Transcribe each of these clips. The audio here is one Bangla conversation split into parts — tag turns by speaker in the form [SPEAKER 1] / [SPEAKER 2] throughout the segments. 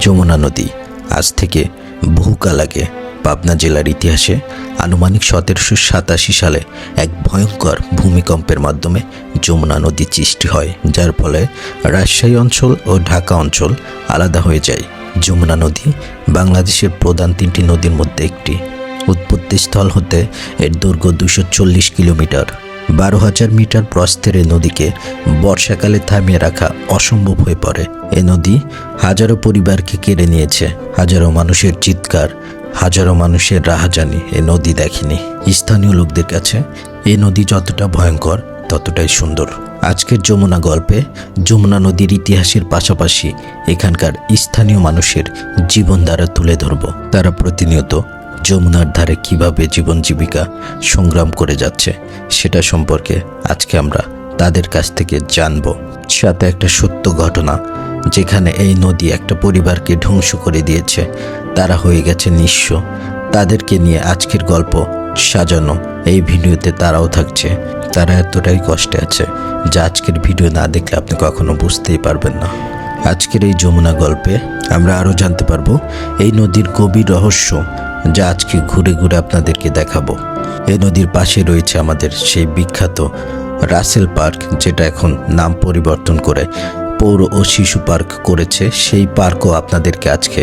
[SPEAKER 1] যমুনা নদী। আজ থেকে বহুকাল আগে পাবনা জেলার ইতিহাসে আনুমানিক সতেরোশো সাতাশি সালে এক ভয়ঙ্কর ভূমিকম্পের মাধ্যমে যমুনা নদী সৃষ্টি হয়, যার ফলে রাজশাহী অঞ্চল ও ঢাকা অঞ্চল আলাদা হয়ে যায়। যমুনা নদী বাংলাদেশের প্রধান তিনটি নদীর মধ্যে একটি। উৎপত্তিস্থল হতে এর দৈর্ঘ্য দুশো চল্লিশ কিলোমিটার। বারো হাজার মিটার প্রস্থের এ নদীকে বর্ষাকালে থামিয়ে রাখা অসম্ভব হয়ে পড়ে। এ নদী হাজারো পরিবারকে কেড়ে নিয়েছে। হাজারো মানুষের চিৎকার, হাজারো মানুষের রাহাজানি এ নদী দেখেনি। স্থানীয় লোকদের কাছে এ নদী যতটা ভয়ঙ্কর, ততটাই সুন্দর। আজকের যমুনা গল্পে যমুনা নদীর ইতিহাসের পাশাপাশি এখানকার স্থানীয় মানুষের জীবনধারা তুলে ধরব। তারা প্রতিনিয়ত যমুনার ধারে কীভাবে জীবন জীবিকা সংগ্রাম করে যাচ্ছে, সেটা সম্পর্কে আজকে আমরা তাদের কাছ থেকে জানব। সাথে একটা সত্য ঘটনা, যেখানে এই নদী একটা পরিবারকে ধ্বংস করে দিয়েছে। তারা হয়ে গেছে নিঃস্ব। তাদেরকে নিয়ে আজকের গল্প সাজানো এই ভিডিওতে তারাও থাকছে। তারা এতটাই কষ্টে আছে যা আজকের ভিডিও না দেখলে আপনি কখনো বুঝতেই পারবেন না। আজকের এই যমুনা গল্পে আমরা আরও জানতে পারব, এই নদীর গভীর রহস্য যা আজকে ঘুরে ঘুরে আপনাদেরকে দেখাবো। এই নদীর পাশে রয়েছে আমাদের সেই বিখ্যাত রাসেল পার্ক, যেটা এখন নাম পরিবর্তন করে পৌর ও শিশু পার্ক করেছে। সেই পার্কও আপনাদেরকে আজকে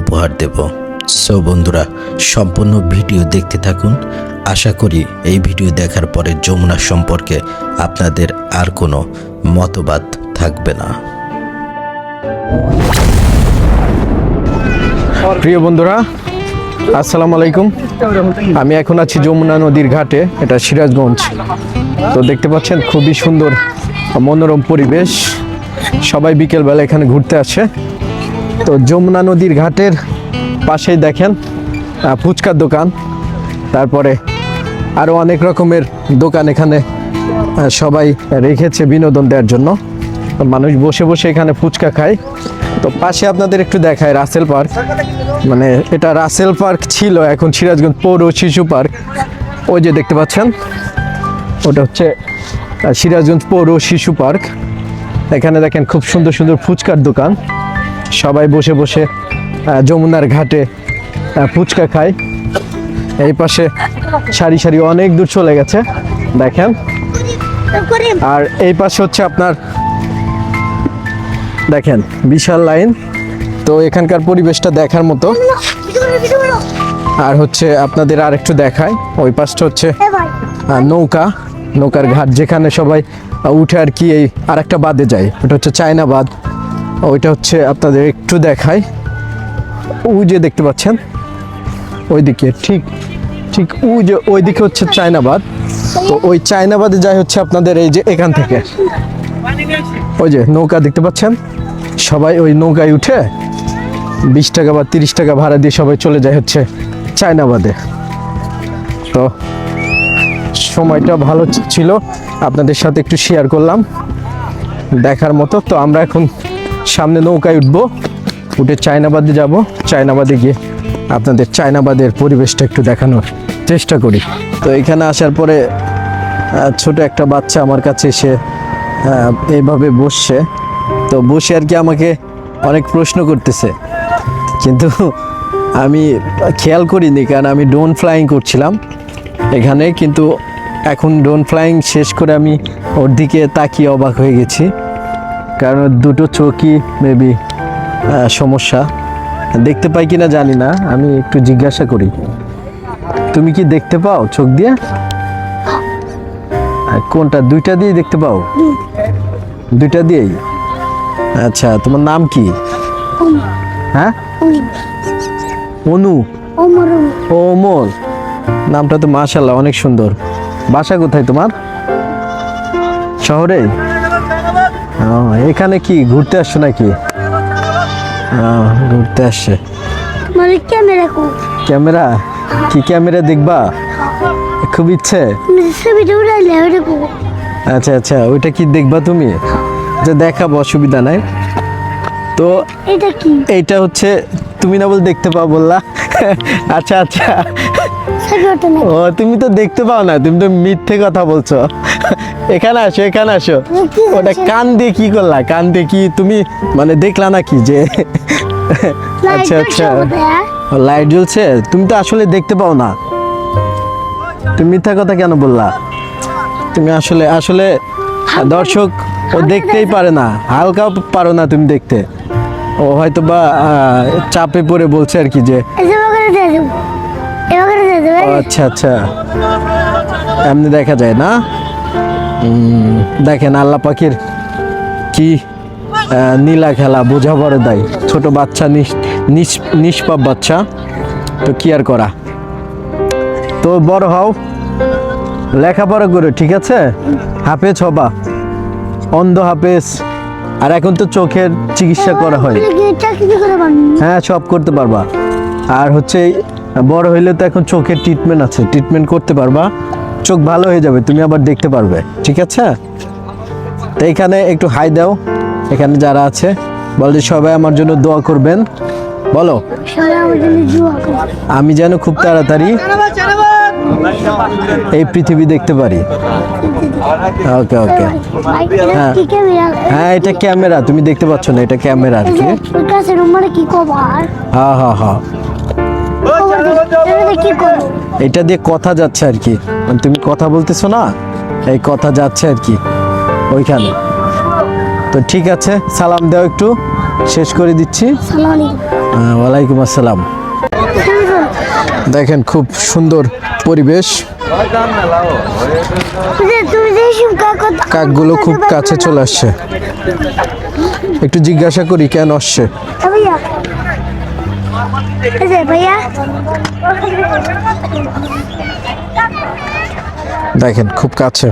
[SPEAKER 1] উপহার দেব। সো বন্ধুরা, সম্পূর্ণ ভিডিও দেখতে থাকুন। আশা করি এই ভিডিও দেখার পরে যমুনা সম্পর্কে আপনাদের আর কোনো মতবাদ থাকবে না।
[SPEAKER 2] প্রিয় বন্ধুরা আসসালামু আলাইকুম। আমি এখন আছি যমুনা নদীর ঘাটে, এটা সিরাজগঞ্জ। তো দেখতে পাচ্ছেন খুবই সুন্দর মনোরম পরিবেশ। সবাই বিকেলবেলা এখানে ঘুরতে আসে। তো যমুনা নদীর ঘাটের পাশেই দেখেন ফুচকার দোকান। তারপরে আরও অনেক রকমের দোকান এখানে সবাই রেখেছে বিনোদন দেওয়ার জন্য। মানুষ বসে বসে এখানে ফুচকা খায়। তো পাশে আপনাদের একটু দেখায় রাসেল পার্ক। মানে এটা রাসেল পার্ক ছিল, এখন সিরাজগঞ্জ পৌর শিশু পার্ক। ওই যে দেখতে পাচ্ছেন, ওটা হচ্ছে সিরাজগঞ্জ পৌর শিশু পার্ক। এখানে দেখেন খুব সুন্দর সুন্দর ফুচকার দোকান। সবাই বসে বসে যমুনার ঘাটে ফুচকা খায়। এই পাশে সারি সারি অনেক দূর চলে গেছে, দেখেন। আর এই পাশে হচ্ছে আপনার দেখেন বিশাল লাইন। তো এখানকার পরিবেশটা দেখার মতো। আর হচ্ছে আপনাদের আর একটু দেখায় ওই পাশটা হচ্ছে নৌকা। নৌকার ঘাট যেখানে সবাই উঠে আর কি এই আর একটা বাদে যায়। ওটা হচ্ছে চায়না বাঁধ। ওইটা হচ্ছে আপনাদের একটু দেখায়। ওই যে দেখতে পাচ্ছেন? ওইদিকে ঠিক ঠিক ওই যে ওইদিকে হচ্ছে চায়নাবাদ তো ওই চায়নাবাদে যায় হচ্ছে আপনাদের এই যে এখান থেকে। ওই যে নৌকা দেখতে পাচ্ছেন? সবাই ওই নৌকায় উঠে বিশ টাকা বা তিরিশ টাকা ভাড়া দিয়ে সবাই চলে যায় হচ্ছে চায়নাবাদে। তো সময়টা ভালো ছিল। আপনাদের সাথে একটু শেয়ার করলাম। দেখার মতো। তো আমরা এখন সামনে নৌকায় উঠবো। উঠে চায়নাবাদে যাব। চায়নাবাদে গিয়ে আপনাদের চায়নাবাদের পরিবেশটা একটু দেখানোর চেষ্টা করি। তো এখানে আসার পরে ছোট একটা বাচ্চা আমার কাছে এসে এইভাবে বসছে। তো বসে আর কি আমাকে অনেক প্রশ্ন করতেছে। কিন্তু আমি খেয়াল করিনি কারণ আমি ড্রোন ফ্লাইং করছিলাম এখানে কিন্তু এখন ড্রোন ফ্লাইং শেষ করে আমি ওর দিকে তাকিয়ে অবাক হয়ে গেছি। কারণ দুটো চোখই মেবি সমস্যা। দেখতে পাই কিনা জানি না আমি একটু জিজ্ঞাসা করি। তুমি কি দেখতে পাও চোখ দিয়ে? কোনটা দুইটা দিয়ে দেখতে পাও? দুইটা দিয়েই? আচ্ছা তোমার নাম কি? হ্যাঁ? অনু। ও ওমর। নামটা তো মাশাল্লাহ অনেক সুন্দর। বাসা কোথায় তোমার? শহরে? এখানে কি ঘুরতে আসছো নাকি? ঘুরতে আসছে।
[SPEAKER 3] মানে ক্যামেরা কো
[SPEAKER 2] ক্যামেরা? কি ক্যামেরা দেখবা? খুব ইচ্ছে? আচ্ছা আচ্ছা ওইটা কি দেখবা তুমি? যে দেখাবো অসুবিধা নাই। তো
[SPEAKER 3] এটা কি?
[SPEAKER 2] এইটা হচ্ছে তুমি না বল দেখতে পাও বললা। আচ্ছা আচ্ছা। ও তুমি তো দেখতে পাও না তুমি তো মিথ্যে কথা বলছো। এখানে আসো এখানে আসো। ওটা কান দিয়ে কি করলা? কান দিয়ে কি তুমি মানে দেখলা নাকি যে? আচ্ছা আচ্ছা। লাইট জ্বলছে? তুমি তো আসলে দেখতে পাও না। তুমি মিথ্যা কথা কেন বললা? তুমি আসলে আসলে দর্শক ও দেখতেই পারে না। হালকাও পারো না তুমি দেখতে। ও হয়তো বা চাপে পড়ে বলছে আর কি যে আচ্ছা আচ্ছা। এমনি দেখা যায় না? দেখেন আল্লাহ পাখির কি নীলা খেলা বোঝা বড় দায়। ছোট বাচ্চা নিষ্পাপ বাচ্চা। তো কি আর করা? তো বড় হও। লেখাপড়া করে ঠিক আছে? হাফেজ হবা। অন্ধ হাফেজ। আর এখন তো চোখের চিকিৎসা করা হয়। হ্যাঁ সব করতে পারবা। আর হচ্ছে বড় হইলে তো এখন চোখের ট্রিটমেন্ট আছে। ট্রিটমেন্ট করতে পারবা। চোখ ভালো হয়ে যাবে তুমি আবার দেখতে পারবে। ঠিক আছে? তো এখানে একটু হাই দাও। এখানে যারা আছে বল যে সবাই আমার জন্য দোয়া করবেন। বলো। আমি যেন খুব তাড়াতাড়ি এই পৃথিবী দেখতে পারি। ওকে ওকে।
[SPEAKER 3] ক্যামেরা
[SPEAKER 2] হ্যাঁ এটা ক্যামেরা তুমি দেখতে পাচ্ছ না এটা ক্যামেরা আর কি। হ্যাঁ হ্যাঁ হ্যাঁ।
[SPEAKER 3] এটা
[SPEAKER 2] দিয়ে কথা যাচ্ছে আর কি। মানে তুমি কথা বলতেছো না এই কথা যাচ্ছে আর কি ওইখানে। তো ঠিক আছে সালাম দাও একটু শেষ করে দিচ্ছি। ওয়ালাইকুম আসসালাম। দেখেন খুব সুন্দর পরিবেশ। কাকগুলো খুব কাছে চলে আসছে। একটু জিজ্ঞাসা করি কেন আসছে? দেখেন খুব কাছে।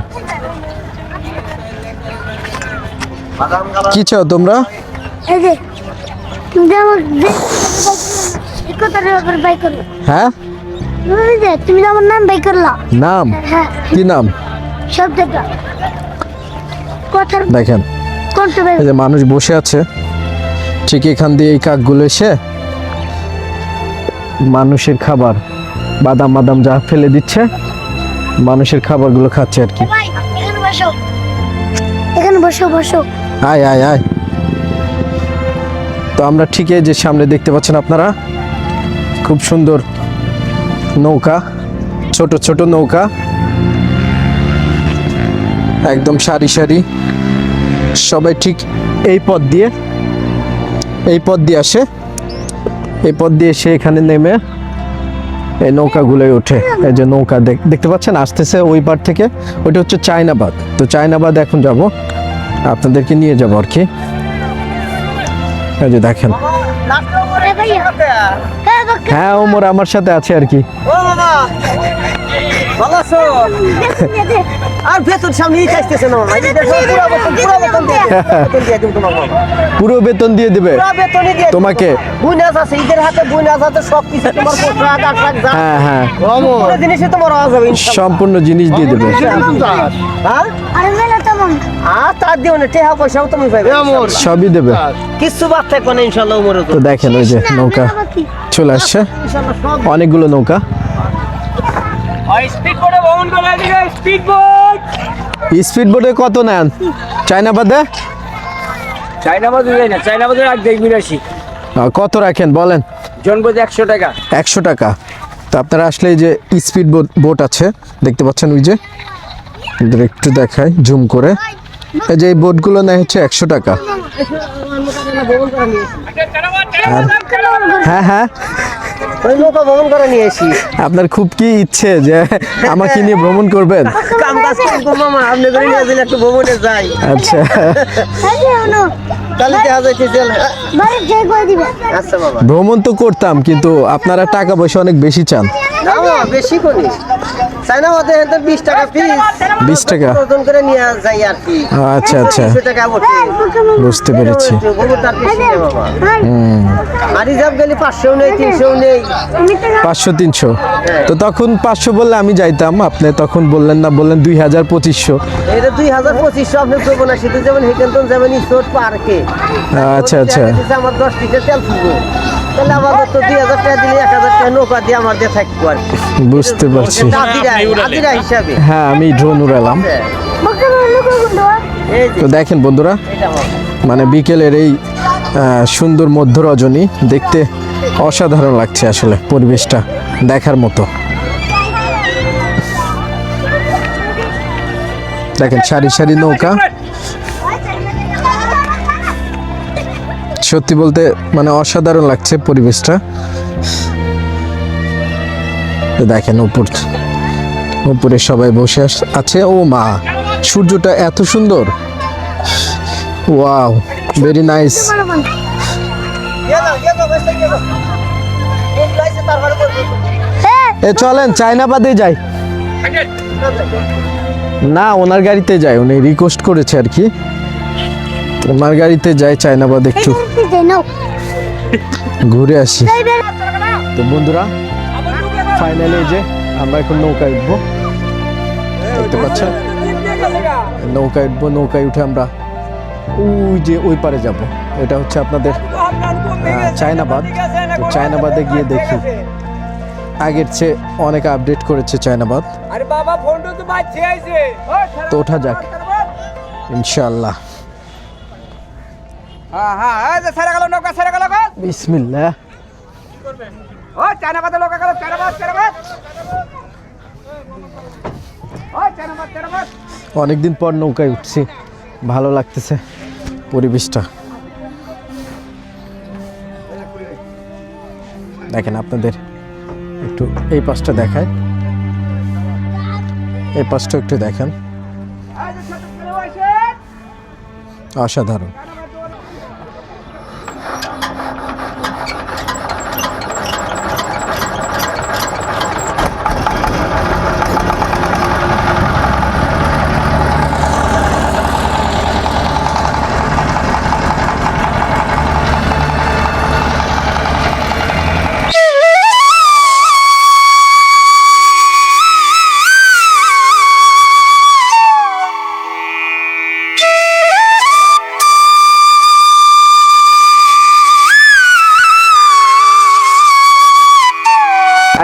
[SPEAKER 2] কি চাও তোমরা? হ্যাঁ?
[SPEAKER 3] তুমি আমার নাম বাই করলা।
[SPEAKER 2] নাম?
[SPEAKER 3] হ্যাঁ।
[SPEAKER 2] কি নাম?
[SPEAKER 3] শব্দটা কথার
[SPEAKER 2] দেখেন এই যে মানুষ বসে আছে ঠিক এখান দিয়ে এই কাকগুলো এসে মানুষের খাবার বাদাম বাদাম যা ফেলে দিচ্ছে মানুষের খাবারগুলো খাচ্ছে আর কি।
[SPEAKER 3] এখানে বসো বসো।
[SPEAKER 2] আয় আয় আয়। তো আমরা ঠিক এই যে সামনে দেখতে পাচ্ছেন আপনারা খুব সুন্দর নৌকা, ছোট ছোট নৌকা। একদম সারি সারি। সবাই ঠিক এই পথ দিয়ে, এই পথ দিয়ে আসে। এই পথ দিয়ে এসে এখানে নেমে এই নৌকাগুলোয় ওঠে। এই যে নৌকা দেখ- দেখতে পাচ্ছেন? আসতেছে ওই পার থেকে। ওইটা হচ্ছে চায়নাবাদ তো চায়নাবাদ এখন যাব। আপনাদেরকে নিয়ে যাব আর কি। এই যে দেখেন
[SPEAKER 3] হ্যাঁ
[SPEAKER 2] হ্যাঁ ওমর আমার সাথে আছে আর কি।
[SPEAKER 4] ভালো আছো? আর বেতন সামনে না। পুরো বেতন দিয়ে
[SPEAKER 2] দেবে। তোমাকে?
[SPEAKER 4] বুনাস আছে ঈদের হাতে বুনাস আছে সব কিছু তোমার পোশাক আশাক যা।
[SPEAKER 2] হ্যাঁ হ্যাঁ।
[SPEAKER 4] পুরো জিনিসই তোমার আওয়াজ হবে
[SPEAKER 2] সম্পূর্ণ জিনিস দিয়ে দেবে।
[SPEAKER 4] হ্যাঁ?
[SPEAKER 3] আর
[SPEAKER 4] তার দিও না টেহা পয়সাও তুমি
[SPEAKER 2] সবই দেবে।
[SPEAKER 4] কিছু বাদ থাকবে না ইনশাআল্লাহ তো
[SPEAKER 2] তো দেখেন ওই যে নৌকা চলে আসছে। অনেকগুলো নৌকা।
[SPEAKER 5] স্পিড বোটে
[SPEAKER 2] কত নেন? চায়না বাদে
[SPEAKER 5] যাই না রাখ
[SPEAKER 2] কত রাখেন বলেন?
[SPEAKER 5] একশো টাকা।
[SPEAKER 2] একশো টাকা। তো আপনারা আসলে এই যে স্পিড বোট বোট আছে দেখতে পাচ্ছেন ওই যে? একটু দেখাই জুম করে। এই যে এই বোটগুলো নেয় হচ্ছে একশো টাকা। হ্যাঁ হ্যাঁ।
[SPEAKER 4] ওই নৌকা ভ্রমণ করে নিয়ে এসি
[SPEAKER 2] আপনার খুব কি ইচ্ছে যে আমাকে নিয়ে ভ্রমণ করবেন?
[SPEAKER 4] কাম কাজ করব মামা আপনি করে নিয়ে দিলে একটু ভ্রমণে যাই।
[SPEAKER 2] আচ্ছা।
[SPEAKER 4] আচ্ছা বাবা
[SPEAKER 2] ভ্রমণ তো করতাম কিন্তু আপনারা টাকা পয়সা অনেক বেশি চান।
[SPEAKER 4] বেশি করি চাইনা মধ্যে এতে বিশ টাকা পিস
[SPEAKER 2] বিশ টাকা?
[SPEAKER 4] ওজন করে নিয়ে যাই আর কি।
[SPEAKER 2] আচ্ছা আচ্ছা।
[SPEAKER 4] দুশো টাকা বটে।
[SPEAKER 2] বুঝতে পেরেছি।
[SPEAKER 4] গোবরটার বেশি নেই বাবা।
[SPEAKER 3] ভাই
[SPEAKER 4] আর রিজার্ভ গেলে নেই তিনশো নেই।
[SPEAKER 2] তো তখন পাঁচশো বললে আমি যাইতাম আপনি তখন বললেন না বললেন দুই হাজার পঁচিশশো।
[SPEAKER 4] এটা দুই হাজার পঁচিশশো আপনি করব না শীতে যাবেন হেকেন্তন যাবেন ইস্টোর পার্কে।
[SPEAKER 2] আচ্ছা আচ্ছা।
[SPEAKER 4] আমার দশ লিটার তেল ফুলবো তাহলে আমাদের তো দুই হাজার টাকা দিলে এক হাজার টাকা নৌকা দিয়ে আমার দিয়ে থাকব আর কি।
[SPEAKER 2] বুঝতে পারছি।
[SPEAKER 4] হাজিরা হাজিরা হিসাবে।
[SPEAKER 2] হ্যাঁ আমি ড্রোন উড়ালাম।
[SPEAKER 3] বকে বলল কোন
[SPEAKER 4] এই যে।
[SPEAKER 2] তো দেখেন বন্ধুরা মানে বিকেলের এই সুন্দর মধ্য রজনী দেখতে অসাধারণ লাগছে আসলে পরিবেশটা দেখার মতো। দেখেন সারি সারি নৌকা। সত্যি বলতে মানে অসাধারণ লাগছে পরিবেশটা। দেখেন উপর উপরে সবাই বসে আছে। ও মা সূর্যটা এত সুন্দর। Wow very nice. এ চলেন চায়নাবাদে যাই। না ওনার গাড়িতে যাই উনি রিকোয়েস্ট করেছে আর কি। ওনার গাড়িতে যাই চায়নাবাদ একটু। ঘুরে আসি। তো বন্ধুরা ফাইনালি যে আমরা এখন নৌকায় উঠবো। দেখতে পাচ্ছেন নৌকায় উঠবো নৌকায় উঠে আমরা ওই যে ওই পারে যাব। এটা হচ্ছে আপনাদের চায়নাবাদ তো চায়নাবাদে গিয়ে দেখি। আগের চেয়ে অনেক আপডেট করেছে চায়নাবাদ
[SPEAKER 5] তো
[SPEAKER 2] ওঠা যাক। ইনশাআল্লাহ।
[SPEAKER 5] হ্যাঁ হ্যাঁ এই যে সেরে গেল নৌকা সেরে গেল গো।
[SPEAKER 2] বিসমিল্লাহ।
[SPEAKER 5] ও চায়না পাতা নৌকা গেল চায়না বাদ চায়না বাদ ও চায়না বাদ চায়না বাদ
[SPEAKER 2] অনেকদিন পর নৌকায় উঠছি ভালো লাগতেছে পরিবেশটা। দেখেন আপনাদের একটু এই পাশটা দেখায়। এই পাশটা একটু দেখেন। অসাধারণ।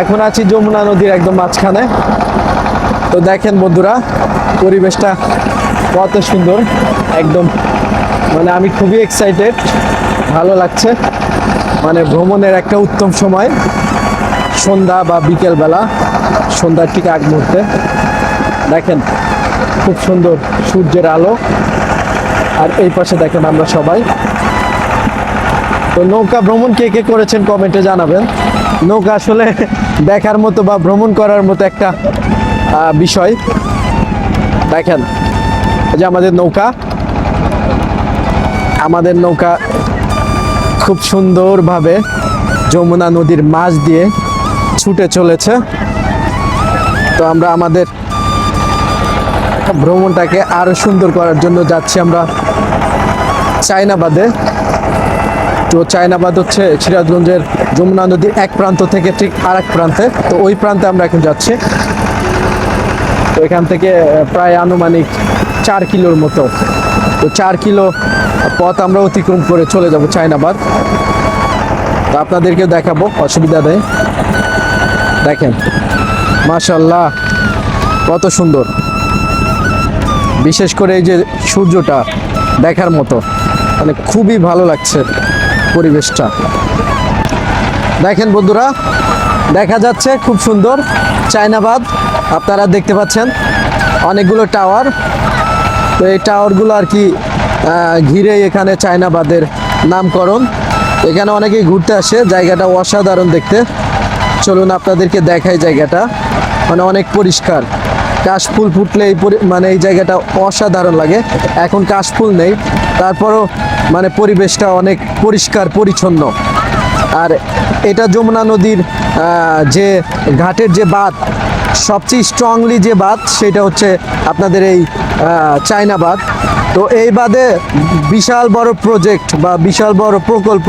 [SPEAKER 2] এখন আছি যমুনা নদীর একদম মাঝখানে। তো দেখেন বন্ধুরা, পরিবেশটা কত সুন্দর, একদম মানে আমি খুবই এক্সাইটেড ভালো লাগছে। মানে ভ্রমণের একটা উত্তম সময়, সন্ধ্যা বা বিকেলবেলা, সন্ধ্যার ঠিক আগ মুহূর্তে। দেখেন, খুব সুন্দর সূর্যের আলো। আর এই পাশে দেখেন আমরা সবাই। তো নৌকা ভ্রমণ কে কে করেছেন কমেন্টে জানাবেন। নৌকা আসলে দেখার মতো বা ভ্রমণ করার মতো একটা বিষয়। দেখেন যে আমাদের নৌকা আমাদের নৌকা খুব সুন্দরভাবে যমুনা নদীর মাছ দিয়ে ছুটে চলেছে। তো আমরা আমাদের ভ্রমণটাকে আরও সুন্দর করার জন্য যাচ্ছি আমরা চায়নাবাদে। তো চায়নাবাদ হচ্ছে সিরাজগঞ্জের যমুনা নদীর এক প্রান্ত থেকে ঠিক আর এক প্রান্তে। তো ওই প্রান্তে আমরা এখন যাচ্ছি। তো এখান থেকে প্রায় আনুমানিক চার কিলোর মতো। তো চার কিলো পথ আমরা অতিক্রম করে চলে যাব চায়নাবাদ। তো আপনাদেরকে দেখাবো, অসুবিধা নেই। দেখেন মাশাল্লাহ কত সুন্দর। বিশেষ করে এই যে সূর্যটা দেখার মতো মানে খুবই ভালো লাগছে পরিবেশটা। দেখেন বন্ধুরা, দেখা যাচ্ছে খুব সুন্দর চায়নাবাদ। আপনারা দেখতে পাচ্ছেন অনেকগুলো টাওয়ার। তো এই টাওয়ারগুলো আর কি ঘিরে এখানে চায়নাবাদের নামকরণ। এখানে অনেকেই ঘুরতে আসে, জায়গাটা অসাধারণ দেখতে। চলুন আপনাদেরকে দেখাই জায়গাটা। মানে অনেক পরিষ্কার। কাশফুল ফুটলে এই মানে এই জায়গাটা অসাধারণ লাগে। এখন কাশফুল নেই। তারপরও মানে পরিবেশটা অনেক পরিষ্কার, পরিচ্ছন্ন। আর এটা যমুনা নদীর যে ঘাটের যে বাঁধ, সবচেয়ে স্ট্রংলি যে বাঁধ, সেটা হচ্ছে আপনাদের এই চায়না বাঁধ। তো এই বাদে বিশাল বড় প্রজেক্ট বা বিশাল বড় প্রকল্প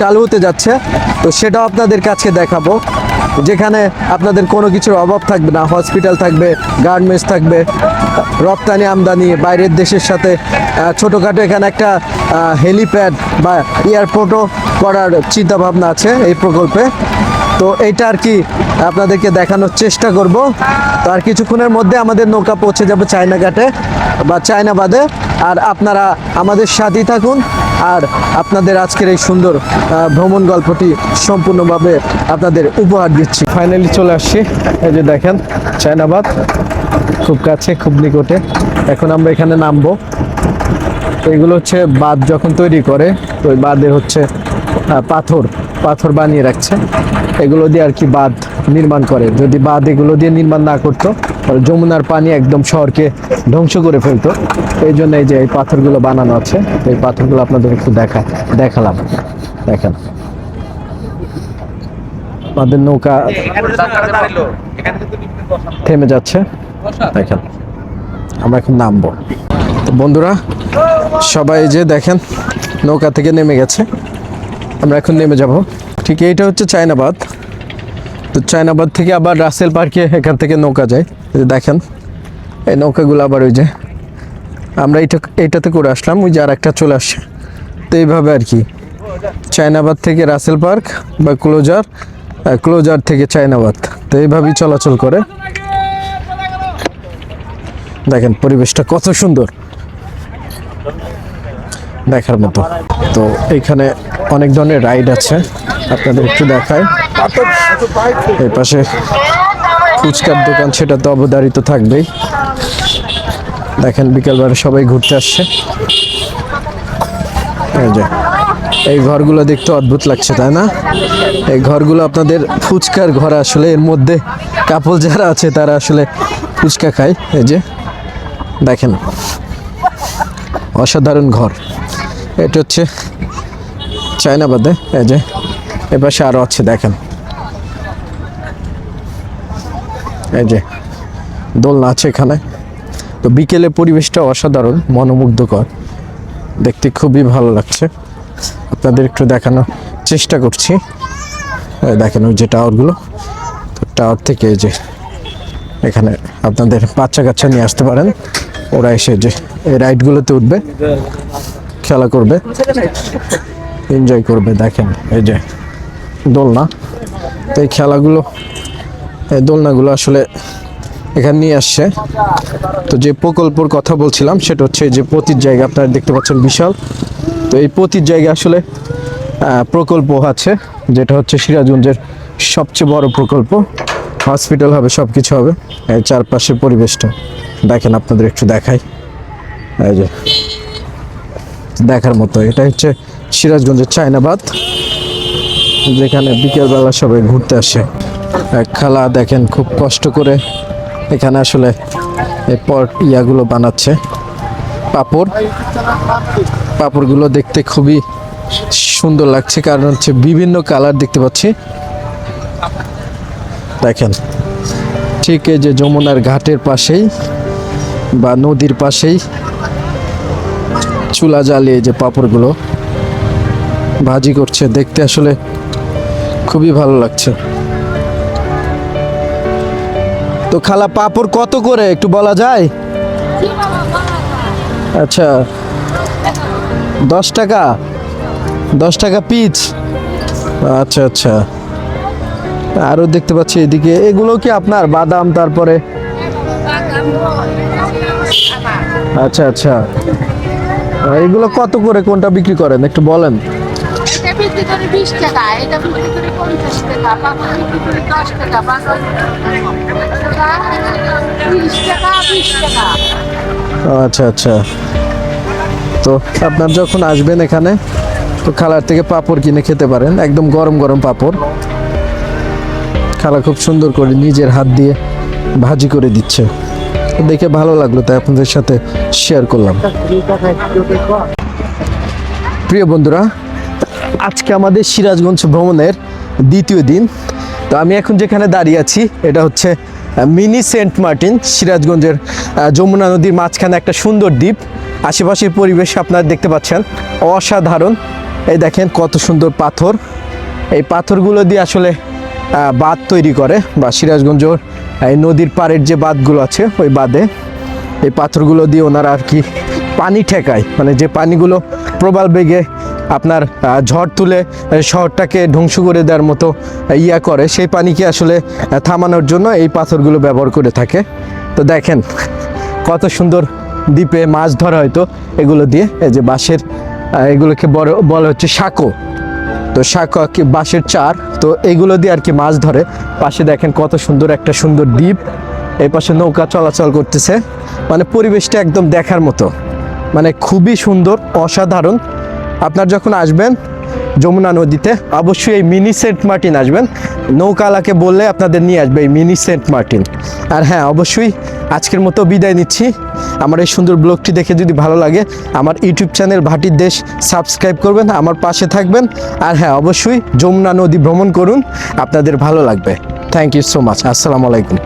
[SPEAKER 2] চালু হতে যাচ্ছে। তো সেটাও আপনাদের কাছে দেখাবো। যেখানে আপনাদের কোনো কিছুর অভাব থাকবে না। হসপিটাল থাকবে গার্মেন্টস থাকবে, রপ্তানি আমদানি, বাইরের দেশের সাথে ছোটোখাটো এখানে একটা হেলিপ্যাড বা এয়ারপোর্টও করার চিন্তা ভাবনা আছে এই প্রকল্পে। তো এইটা আর কি আপনাদেরকে দেখানোর চেষ্টা করব। তো আর কিছুক্ষণের মধ্যে আমাদের নৌকা পৌঁছে যাবে চায়না ঘাটে বা চায়নাবাদে। আর আপনারা আমাদের সাথেই থাকুন আর আপনাদের আজকের এই সুন্দর ভ্রমণ গল্পটি সম্পূর্ণভাবে আপনাদের উপহার দিচ্ছি। ফাইনালি চলে আসছি। এই যে দেখেন, চায়নাবাদ, খুব কাছে, খুব নিকটে। এখন আমরা এখানে নামবো। এগুলো হচ্ছে বাঁধ যখন তৈরি করে, তো ওই বাঁধে হচ্ছে পাথর পাথর বানিয়ে রাখছে। এগুলো দিয়ে আর কি বাঁধ নির্মাণ করে। যদি বাঁধ এগুলো দিয়ে নির্মাণ না করতো, তাহলে যমুনার পানি একদম শহরকে ধ্বংস করে ফেলতো। এই জন্য এই যে এই পাথরগুলো বানানো আছে, এই পাথরগুলো আপনাদের একটু দেখা, দেখালাম, দেখেন। আমাদের নৌকা থেমে যাচ্ছে। দেখেন, আমরা এখন নামবো। তো বন্ধুরা, সবাই যে দেখেন, নৌকা থেকে নেমে গেছে। আমরা এখন নেমে যাব। ঠিক এইটা হচ্ছে চায়নাবাদ। তো চায়নাবাদ থেকে আবার রাসেল পার্কে এখান থেকে নৌকা যায়। দেখেন, এই নৌকাগুলো আবার ওই যে, আমরা এইটা এইটাতে করে আসলাম, ওই যে আর একটা চলে আসছে তো এইভাবে আর কি। চায়নাবাদ থেকে রাসেল পার্ক বা ক্লোজার ক্লোজার থেকে চায়নাবাদ। তো এইভাবেই চলাচল করে। দেখেন, পরিবেশটা কত সুন্দর। দেখার মতো। তো এইখানে অনেক ধরনের রাইড আছে। আপনাদের একটু দেখায় এই পাশে ফুচকার দোকান, সেটা তো অবধারিত থাকবেই। দেখেন, বিকেলবেলা সবাই ঘুরতে আসছে। এই ঘরগুলো দেখতে অদ্ভুত লাগছে, তাই না? এই ঘরগুলো আপনাদের ফুচকার ঘর আসলে, এর মধ্যে কাপল যারা আছে, তারা আসলে ফুচকা খায়। এই যে, দেখেন, অসাধারণ ঘর। এটা হচ্ছে চায়নাবাদে এই যে এপাশে আরও আছে, দেখেন। এই যে দোলনা আছে এখানে। তো বিকেলে পরিবেশটা অসাধারণ, মনোমুগ্ধকর। দেখতে খুবই ভালো লাগছে। আপনাদের একটু দেখানোর চেষ্টা করছি। দেখেন ওই যে টাওয়ারগুলো। তো টাওয়ার থেকে যে এখানে আপনাদের বাচ্চা কাচ্চা নিয়ে আসতে পারেন। ওরা এসে যে এই রাইডগুলোতে উঠবে। খেলা করবে। এনজয় করবে, দেখেন, এই যে দোলনা। তো এই খেলাগুলো, এই দোলনাগুলো আসলে এখানে নিয়ে আসছে। তো যে প্রকল্পর কথা বলছিলাম, সেটা হচ্ছে যে পতির জায়গা, আপনারা দেখতে পাচ্ছেন বিশাল। তো এই পতির জায়গা আসলে প্রকল্প আছে, যেটা হচ্ছে সিরাজগঞ্জের সবচেয়ে বড় প্রকল্প। হসপিটাল হবে সব কিছু হবে, এই চারপাশের পরিবেশটা। দেখেন, আপনাদের একটু দেখাই। এই যে দেখার মতো। এটা হচ্ছে সিরাজগঞ্জের চায়নাবাদ, যেখানে বিকেলবেলা সবাই ঘুরতে আসে। খেলা দেখেন খুব কষ্ট করে এখানে আসলে পর ইয়াগুলো বানাচ্ছে। পাপড়। পাপড়গুলো দেখতে খুবই সুন্দর লাগছে, কারণ হচ্ছে বিভিন্ন কালার দেখতে পাচ্ছি। দেখেন, ঠিক এই যে যমুনার ঘাটের পাশেই বা নদীর পাশেই চুলা জ্বালিয়ে যে পাপড়গুলো ভাজি করছে, দেখতে আসলে খুবই ভালো লাগছে। তো খালা পাপড় কত করে? একটু বলা যায়? আচ্ছা দশ টাকা? দশ টাকা পিচ? আচ্ছা আচ্ছা। আরও দেখতে পাচ্ছি এদিকে। এগুলো কি আপনার বাদাম, তারপরে? আচ্ছা আচ্ছা। এগুলো কত করে কোনটা বিক্রি করেন? একটু বলেন।
[SPEAKER 6] এটা বিক্রি করে বিশ টাকা এটা বিক্রি করে পঞ্চাশ টাকা পাপড় বিক্রি করে দশ টাকা বাজার তিরিশ টাকা বিশ টাকা।
[SPEAKER 2] আচ্ছা আচ্ছা। তো আপনার যখন আসবেন এখানে তো খালার থেকে পাপড় কিনে খেতে পারেন একদম গরম গরম পাপড়। খালা খুব সুন্দর করে নিজের হাত দিয়ে ভাজি করে দিচ্ছে। দেখে ভালো লাগল তাই আপনাদের সাথে শেয়ার করলাম। প্রিয় বন্ধুরা, আজকে আমাদের সিরাজগঞ্জ ভ্রমণের দ্বিতীয় দিন। তো আমি এখন যেখানে দাঁড়িয়ে আছি, এটা হচ্ছে মিনি সেন্ট মার্টিন, সিরাজগঞ্জের যমুনা নদীর মাঝখানে একটা সুন্দর দ্বীপ। আশেপাশের পরিবেশ আপনারা দেখতে পাচ্ছেন, অসাধারণ। এই দেখেন কত সুন্দর পাথর। এই পাথরগুলো দিয়ে আসলে বাঁধ তৈরি করে বা সিরাজগঞ্জ এই নদীর পাড়ের যে বাঁধগুলো আছে, ওই বাঁধে এই পাথরগুলো দিয়ে ওনারা আর কি পানি ঠেকায়। মানে যে পানিগুলো প্রবাল বেগে আপনার ঝড় তুলে শহরটাকে ধ্বংস করে দেওয়ার মতো ইয়া করে, সেই পানিকে আসলে থামানোর জন্য এই পাথরগুলো ব্যবহার করে থাকে। তো দেখেন কত সুন্দর দ্বীপে মাছ ধরা হয়তো, এগুলো দিয়ে, এই যে বাঁশের এগুলোকে বড়, বলা হচ্ছে সাঁকো। তো শাঁখা কি বাঁশের চার, তো এগুলো দিয়ে আর কি মাছ ধরে। পাশে দেখেন কত সুন্দর একটা সুন্দর দ্বীপ। এই পাশে নৌকা চলাচল করতেছে। মানে পরিবেশটা একদম দেখার মতো। মানে খুবই সুন্দর, অসাধারণ। আপনার যখন আসবেন যমুনা নদীতে, অবশ্যই এই মিনি সেন্ট মার্টিন আসবেন। নৌকালাকে বললে আপনাদের নিয়ে আসবে এই মিনি সেন্ট মার্টিন। আর হ্যাঁ অবশ্যই আজকের মতো বিদায় নিচ্ছি। আমার এই সুন্দর ব্লগটি দেখে যদি ভালো লাগে, আমার ইউটিউব চ্যানেল ভাটির দেশ সাবস্ক্রাইব করবেন, আমার পাশে থাকবেন। আর হ্যাঁ অবশ্যই যমুনা নদী ভ্রমণ করুন, আপনাদের ভালো লাগবে। থ্যাংক ইউ সো মাচ আসসালামু আলাইকুম।